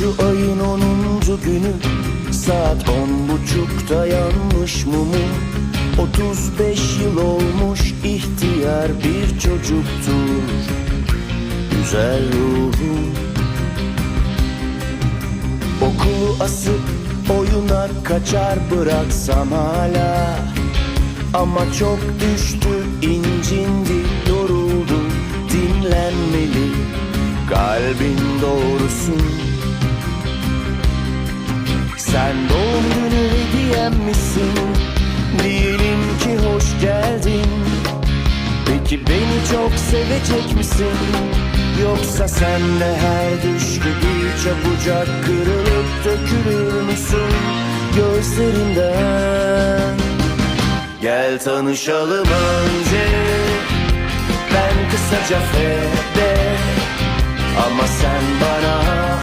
ayın onuncu günü. Saat on buçukta yanmış mumu. 35 yıl olmuş ihtiyar bir çocuktur. Güzel ruhum. Okulu asıp oyuna kaçar bıraksam hala. Ama çok düştü incindi yoruldu dinlenmeli Kalbin doğrusu Sen doğum günü hediyem misin Diyelim ki hoş geldin Peki beni çok sevecek misin? Yoksa sen de her düş gibi çabucak kırılıp dökülür müsün gözlerimden? Gel tanışalım önce Ben kısaca sen